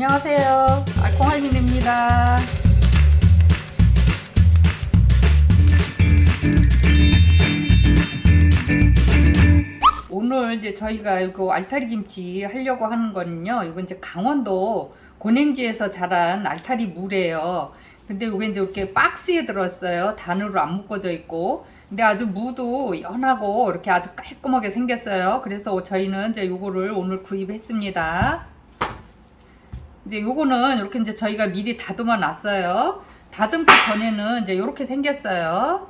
안녕하세요. 알콩할민입니다. 오늘 이제 저희가 이거 알타리 김치 하려고 하는 거는요. 이거 이제 강원도 고냉지에서 자란 알타리 물이에요. 근데 이게 이제 이렇게 박스에 들었어요. 단으로 안 묶어져 있고. 근데 아주 무도 연하고 이렇게 아주 깔끔하게 생겼어요. 그래서 저희는 이제 요거를 오늘 구입했습니다. 이제 요거는 이렇게 이제 저희가 미리 다듬어 놨어요. 다듬기 전에는 이제 이렇게 생겼어요.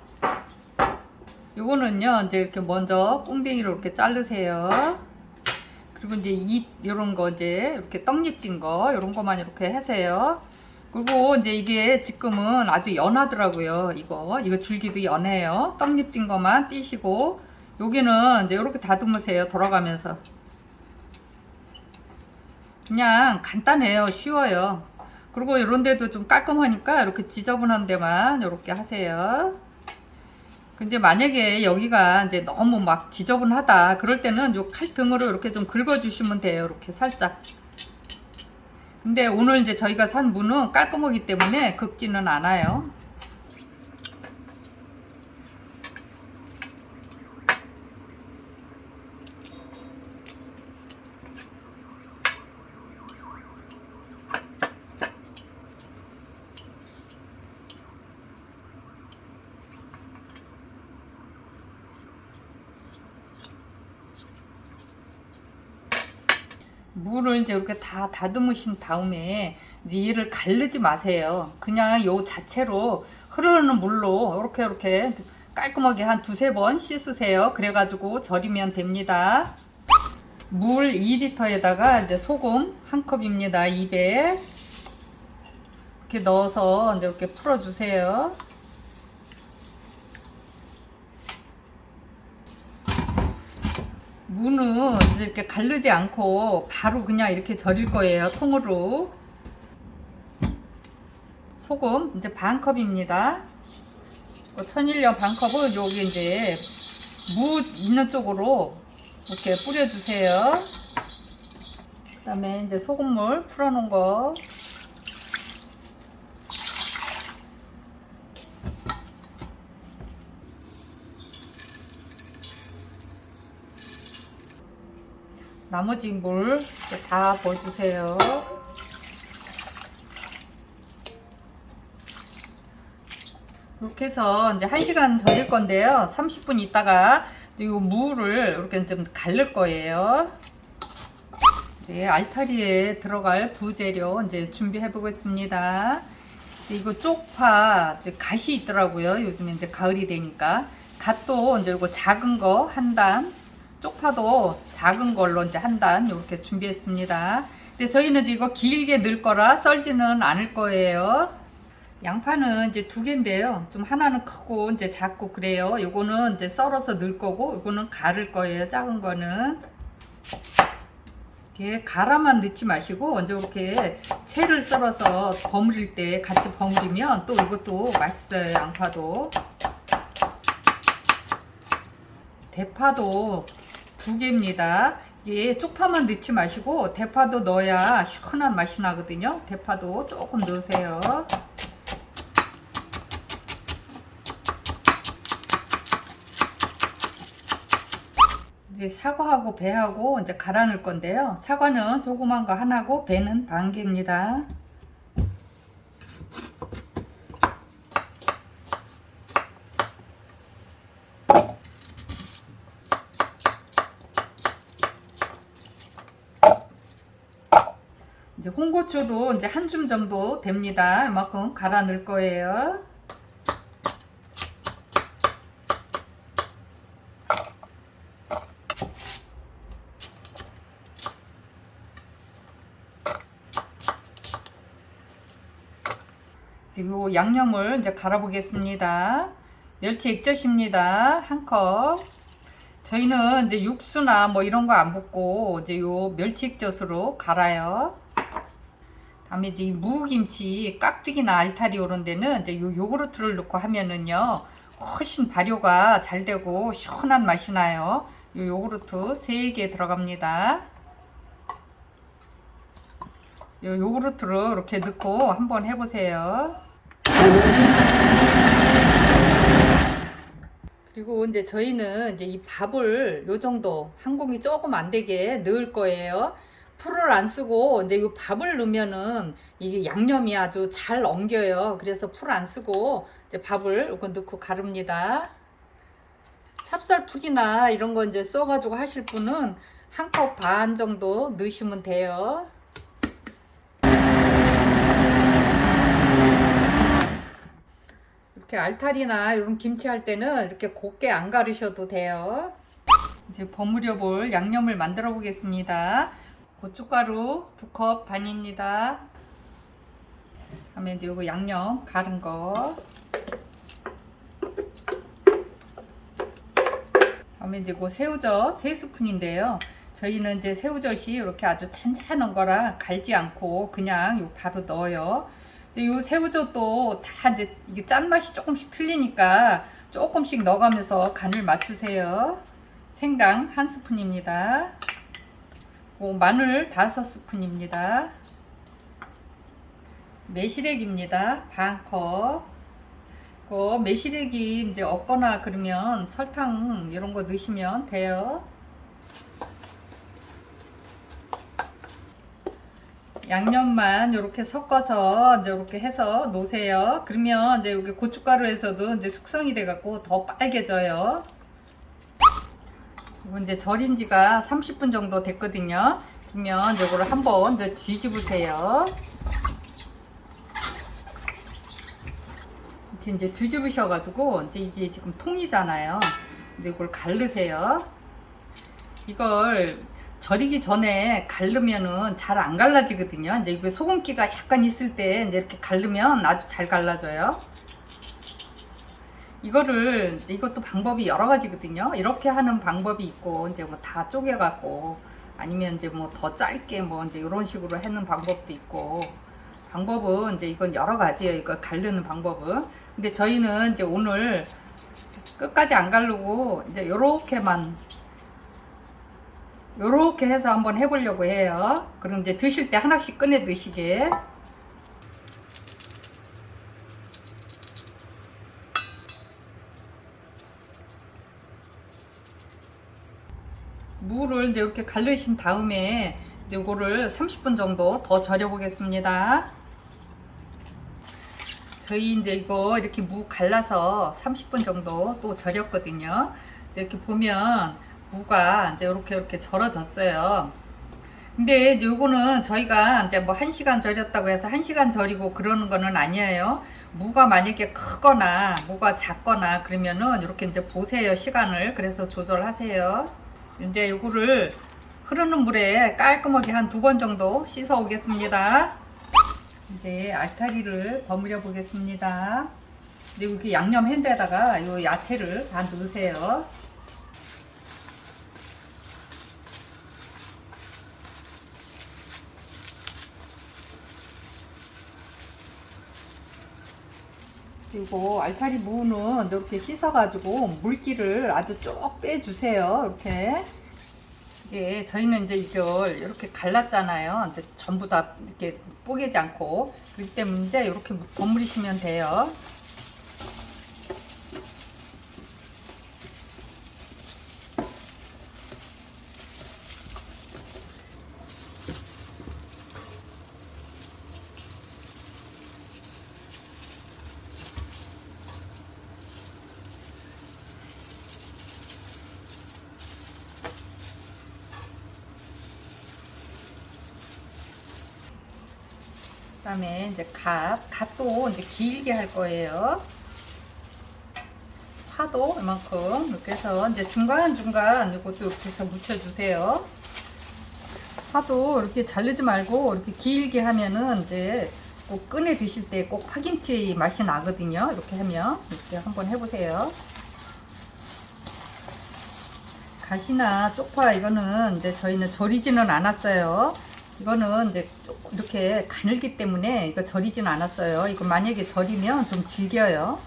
요거는요, 이제 이렇게 먼저 꽁댕이로 이렇게 자르세요. 그리고 이제 잎, 요런 거 이제 이렇게 떡잎 찐 거, 요런 거만 이렇게 하세요. 그리고 이제 이게 지금은 아주 연하더라고요. 이거, 이거 줄기도 연해요. 떡잎 찐 거만 띄시고, 여기는 이제 이렇게 다듬으세요. 돌아가면서. 그냥 간단해요. 쉬워요. 그리고 이런 데도 좀 깔끔하니까 이렇게 지저분한 데만 이렇게 하세요. 근데 만약에 여기가 이제 너무 막 지저분하다 그럴 때는 요 칼등으로 이렇게 좀 긁어주시면 돼요. 이렇게 살짝. 근데 오늘 이제 저희가 산 무는 깔끔하기 때문에 긁지는 않아요. 물을 이제 이렇게 다 다듬으신 다음에 이제 얘를 가르지 마세요. 그냥 요 자체로 흐르는 물로 이렇게 이렇게 깔끔하게 한 두세 번 씻으세요. 그래가지고 절이면 됩니다. 물 2리터에다가 이제 소금 한 컵입니다. 200 이렇게 넣어서 이제 이렇게 풀어주세요. 무는 이렇게 가르지 않고 바로 그냥 이렇게 절일 거예요. 통으로. 소금 이제 반 컵입니다. 어, 천일염 반 컵은 여기 이제 무 있는 쪽으로 이렇게 뿌려주세요. 그 다음에 이제 소금물 풀어놓은 거. 나머지 물 다 부어주세요. 이렇게 해서 이제 1시간 절일 건데요. 30분 있다가 이 무를 이렇게 좀 갈릴 거예요. 이제 알타리에 들어갈 부재료 이제 준비해 보겠습니다. 이거 쪽파 갓이 있더라고요. 요즘에 이제 가을이 되니까 갓도 이제 이거 작은 거 한 단, 쪽파도 작은 걸로 이제 한 단 이렇게 준비했습니다. 근데 저희는 이거 길게 넣을 거라 썰지는 않을 거예요. 양파는 이제 두 개인데요. 좀 하나는 크고 이제 작고 그래요. 요거는 이제 썰어서 넣을 거고 요거는 갈을 거예요. 작은 거는. 이렇게 갈아만 넣지 마시고 먼저 이렇게 채를 썰어서 버무릴 때 같이 버무리면 또 이것도 맛있어요. 양파도. 대파도 두 개입니다. 이게 쪽파만 넣지 마시고 대파도 넣어야 시원한 맛이 나거든요. 대파도 조금 넣으세요. 이제 사과하고 배하고 이제 갈아 넣을 건데요. 사과는 조그만 거 하나고 배는 반 개입니다. 홍고추도 이제 한 줌 정도 됩니다. 이만큼 갈아 넣을 거예요. 그리고 양념을 이제 갈아 보겠습니다. 멸치 액젓입니다. 한 컵. 저희는 이제 육수나 뭐 이런 거 안 붓고 이제 요 멸치 액젓으로 갈아요. 다음에 이제 이 무김치 깍두기나 알타리 이런 데는 이제 요 요구르트를 넣고 하면은요 훨씬 발효가 잘 되고 시원한 맛이 나요. 요 요구르트 3개 들어갑니다. 요 요구르트로 이렇게 넣고 한번 해보세요. 그리고 이제 저희는 이제 이 밥을 요 정도 한 공기 조금 안 되게 넣을 거예요. 풀을 안 쓰고 이제 이 밥을 넣으면은 이게 양념이 아주 잘 엉겨요. 그래서 풀 안 쓰고 이제 밥을 이거 넣고 가릅니다. 찹쌀풀이나 이런 거 이제 써가지고 하실 분은 한 컵 반 정도 넣으시면 돼요. 이렇게 알타리나 이런 김치 할 때는 이렇게 곱게 안 가르셔도 돼요. 이제 버무려 볼 양념을 만들어 보겠습니다. 고춧가루 두컵 반입니다. 그다음에 이제 이거 양념 가른 거. 다음에 이제 그 새우젓 세 스푼인데요. 저희는 이제 새우젓이 이렇게 아주 찬찬한 거라 갈지 않고 그냥 요 바로 넣어요. 이제 요 새우젓도 다 이제 이게 짠맛이 조금씩 틀리니까 조금씩 넣어가면서 간을 맞추세요. 생강 한 스푼입니다. 뭐 마늘 다섯 스푼입니다. 매실액입니다. 반 컵. 그 매실액이 이제 없거나 그러면 설탕 이런 거 넣으시면 돼요. 양념만 이렇게 섞어서 이제 이렇게 해서 놓으세요. 그러면 이제 여기 고춧가루에서도 이제 숙성이 돼 갖고 더 빨개져요. 이제 절인 지가 30분 정도 됐거든요. 그러면 이거를 한번 이제 뒤집으세요. 이렇게 이제 뒤집으셔가지고 이제 이게 지금 통이잖아요. 이제 이걸 갈르세요. 이걸 절이기 전에 갈르면은 잘 안 갈라지거든요. 이제 이거 소금기가 약간 있을 때 이제 이렇게 갈르면 아주 잘 갈라져요. 이거를 이것도 방법이 여러 가지거든요. 이렇게 하는 방법이 있고 이제 뭐 다 쪼개갖고 아니면 이제 뭐 더 짧게 뭐 이제 이런 식으로 하는 방법도 있고 방법은 이제 이건 여러 가지예요. 이거 갈르는 방법은. 근데 저희는 이제 오늘 끝까지 안 갈르고 이제 요렇게만 요렇게 해서 한번 해보려고 해요. 그럼 이제 드실 때 하나씩 꺼내 드시게. 무를 이렇게 갈르신 다음에 이제 이거를 30분 정도 더 절여 보겠습니다. 저희 이제 이거 이렇게 무 갈라서 30분 정도 또 절였거든요. 이렇게 보면 무가 이제 이렇게 이렇게 절어졌어요. 근데 이제 요거는 저희가 이제 뭐 1시간 절였다고 해서 1시간 절이고 그러는 거는 아니에요. 무가 만약에 크거나 무가 작거나 그러면은 이렇게 이제 보세요 시간을 그래서 조절하세요. 이제 요거를 흐르는 물에 깔끔하게 한 두 번 정도 씻어 오겠습니다. 이제 알타리를 버무려 보겠습니다. 그리고 이렇게 양념 핸드에다가 요 야채를 다 넣으세요. 그리고 알타리 무는 이렇게 씻어가지고 물기를 아주 쭉 빼주세요. 이렇게. 이게 저희는 이제 이걸 이렇게 갈랐잖아요. 이제 전부 다 이렇게 뽀개지 않고. 그렇기 때문에 이제 이렇게 버무리시면 돼요. 그다음에 이제 갓, 갓도 이제 길게 할 거예요. 파도 이만큼 이렇게 해서 이제 중간 중간 이것도 이렇게 해서 묻혀주세요. 파도 이렇게 자르지 말고 이렇게 길게 하면은 이제 꼭 꺼내 드실 때 꼭 파김치 맛이 나거든요. 이렇게 하면 이렇게 한번 해보세요. 갓이나 쪽파 이거는 이제 저희는 절이지는 않았어요. 이거는 이제 이렇게 가늘기 때문에 이거 절이진 않았어요. 이거 만약에 절이면 좀 질겨요.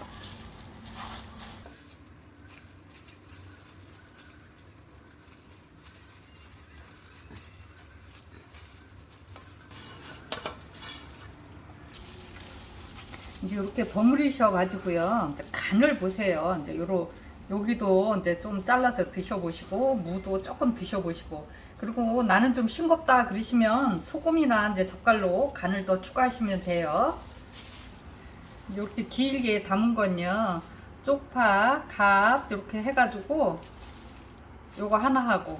이제 이렇게 버무리셔 가지고요. 간을 보세요. 이제 요로 여기도 이제 좀 잘라서 드셔보시고 무도 조금 드셔보시고 그리고 나는 좀 싱겁다 그러시면 소금이나 이제 젓갈로 간을 더 추가하시면 돼요. 이렇게 길게 담은 건요. 쪽파, 갓 이렇게 해가지고 요거 하나 하고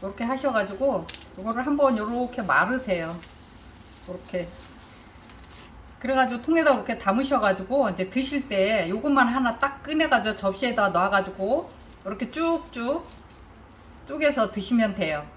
이렇게 하셔가지고 이거를 한번 이렇게 마르세요. 이렇게 그래가지고 통에다 이렇게 담으셔가지고 이제 드실 때 요것만 하나 딱 꺼내가지고 접시에다 놔가지고 이렇게 쭉쭉 쪼개서 드시면 돼요.